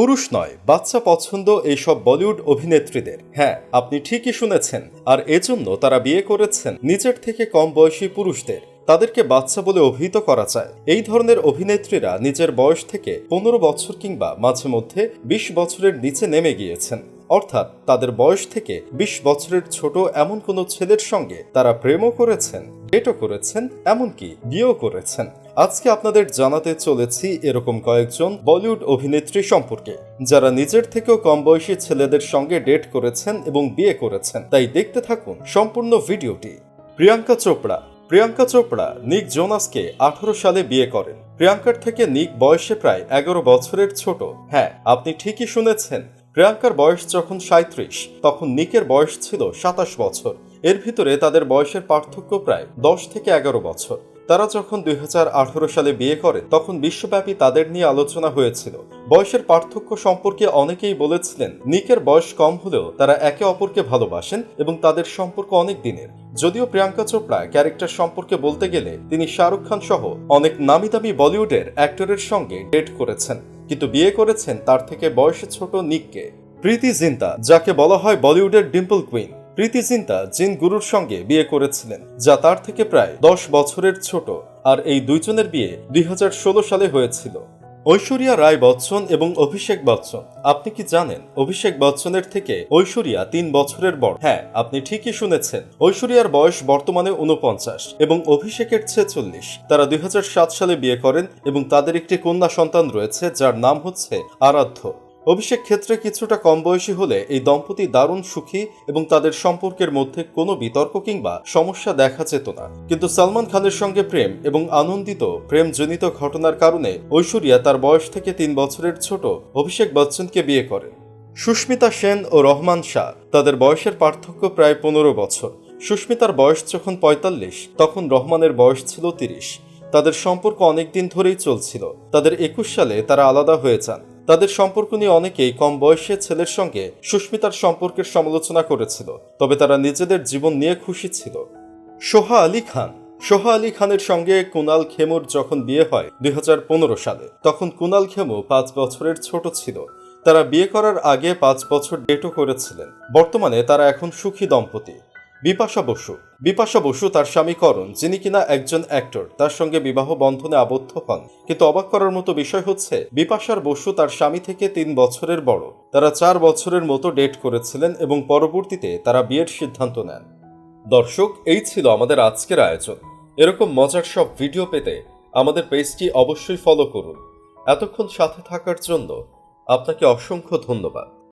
পুরুষ নয়, বাচ্চা পছন্দ এইসব বলিউড অভিনেত্রীদের। হ্যাঁ আপনি ঠিকই শুনেছেন। আর এজন্য তারা বিয়ে করেছেন নিজের থেকে কম বয়সী পুরুষদের। তাদেরকে বাচ্চা বলে অভিহিত করা যায়। এই ধরনের অভিনেত্রীরা নিজের বয়স থেকে পনেরো বছর কিংবা মাঝে মধ্যে বিশ বছরের নিচে নেমে গিয়েছেন। অর্থাৎ তাদের বয়স থেকে বিশ বছরের ছোট এমন কোনো ছেলের সঙ্গে তারা প্রেমও করেছেন, ডেটও করেছেন, এমনকি বিয়েও করেছেন। আজকে আপনাদের জানাতে চলেছি এরকম কয়েকজন বলিউড অভিনেত্রী সম্পর্কে। যারা নিজের থেকেও কম বয়সী ছেলেদের সঙ্গে ডেট করেছেন এবং বিয়ে করেছেন। তাই দেখতে থাকুন সম্পূর্ণ ভিডিওটি। প্রিয়াঙ্কা চোপড়া। প্রিয়াঙ্কা চোপড়া নিক জোনাসকে আঠারো সালে বিয়ে করেন। প্রিয়াঙ্কার থেকে নিক বয়সে প্রায় এগারো বছরের ছোট। হ্যাঁ আপনি ঠিকই শুনেছেন। প্রিয়াঙ্কার বয়স যখন সাঁত্রিশ তখন নিকের বয়স ছিল সাতাশ বছর। এর ভিতরে তাদের বয়সের পার্থক্য প্রায় দশ থেকে এগারো বছর। তারা যখন দুই হাজার আঠারো সালে বিয়ে করে, তখন বিশ্বব্যাপী তাদের নিয়ে আলোচনা হয়েছিল। বয়সের পার্থক্য সম্পর্কে অনেকেই বলেছিলেন, নিকের বয়স কম হলেও তারা একে অপরকে ভালোবাসেন এবং তাদের সম্পর্ক অনেক দিনের। যদিও প্রিয়াঙ্কা চোপড়া ক্যারেক্টার সম্পর্কে বলতে গেলে, তিনি শাহরুখ খান সহ অনেক নামি দামি বলিউডের অ্যাক্টরের সঙ্গে ডেট করেছেন। কিন্তু বিয়ে করেছেন তার থেকে বয়সে ছোট নিককে। প্রীতি জিন্তা, যাকে বলা হয় বলিউডের ডিম্পল কুইন। প্রীতি জিন্তা জিন গুরুর সঙ্গে বিয়ে করেছিলেন, যা তার থেকে প্রায় দশ বছরের ছোট, আর এই দুইজনের বিয়ে দুই হাজার ষোলো সালে হয়েছিল। ঐশ্বরিয়া রায় বচ্চন এবং অভিষেক বচ্চন, আপনি কি জানেন? অভিষেক বচ্চনের থেকে ঐশ্বরিয়া তিন বছরের বড়। হ্যাঁ আপনি ঠিকই শুনেছেন। ঐশ্বরিয়ার বয়স বর্তমানে উনপঞ্চাশ এবং অভিষেকের ছেচল্লিশ। তারা দুই হাজার সাত সালে বিয়ে করেন এবং তাদের একটি কন্যা সন্তান রয়েছে, যার নাম হচ্ছে আরাধ্য। অভিষেক ক্ষেত্রে কিছুটা কম বয়সী হলে এই দম্পতি দারুণ সুখী এবং তাদের সম্পর্কের মধ্যে কোনো বিতর্ক কিংবা সমস্যা দেখা যেত না। কিন্তু সালমান খানের সঙ্গে প্রেম এবং আনন্দিত প্রেমজনিত ঘটনার কারণে ঐশ্বরিয়া তার বয়স থেকে তিন বছরের ছোট অভিষেক বচ্চনকে বিয়ে করেন। সুস্মিতা সেন ও রহমান শাহ তাদের বয়সের পার্থক্য প্রায় পনেরো বছর। সুস্মিতার বয়স যখন পঁয়তাল্লিশ, তখন রহমানের বয়স ছিল তিরিশ। তাদের সম্পর্ক অনেকদিন ধরেই চলছিল। তাদের একুশ সালে তারা আলাদা হয়ে যান। তাদের সম্পর্ক নিয়ে অনেকেই কম বয়সে ছেলের সঙ্গে সুস্মিতার সম্পর্কের সমালোচনা করেছিল, তবে তারা নিজেদের জীবন নিয়ে খুশি ছিল। সোহা আলী খান। সোহা আলী খানের সঙ্গে কুনাল খেমুর যখন বিয়ে হয় দুই হাজার পনেরো সালে, তখন কুনাল খেমু পাঁচ বছরের ছোট ছিল। তারা বিয়ে করার আগে পাঁচ বছর ডেটও করেছিলেন। বর্তমানে তারা এখন সুখী দম্পতি। বিপাশা বসু। বিপাশা বসু তার স্বামী করণ, যিনি কিনা একজন অ্যাক্টর, তার সঙ্গে বিবাহ বন্ধনে আবদ্ধ হন। কিন্তু অবাক করার মতো বিষয় হচ্ছে, বিপাশার বসু তার স্বামী থেকে তিন বছরের বড়। তারা চার বছরের মতো ডেট করেছিলেন এবং পরবর্তীতে তারা বিয়ের সিদ্ধান্ত নেন। দর্শক, এই ছিল আমাদের আজকের আয়োজন। এরকম মজার সব ভিডিও পেতে আমাদের পেজটি অবশ্যই ফলো করুন। এতক্ষণ সাথে থাকার জন্য আপনাকে অসংখ্য ধন্যবাদ।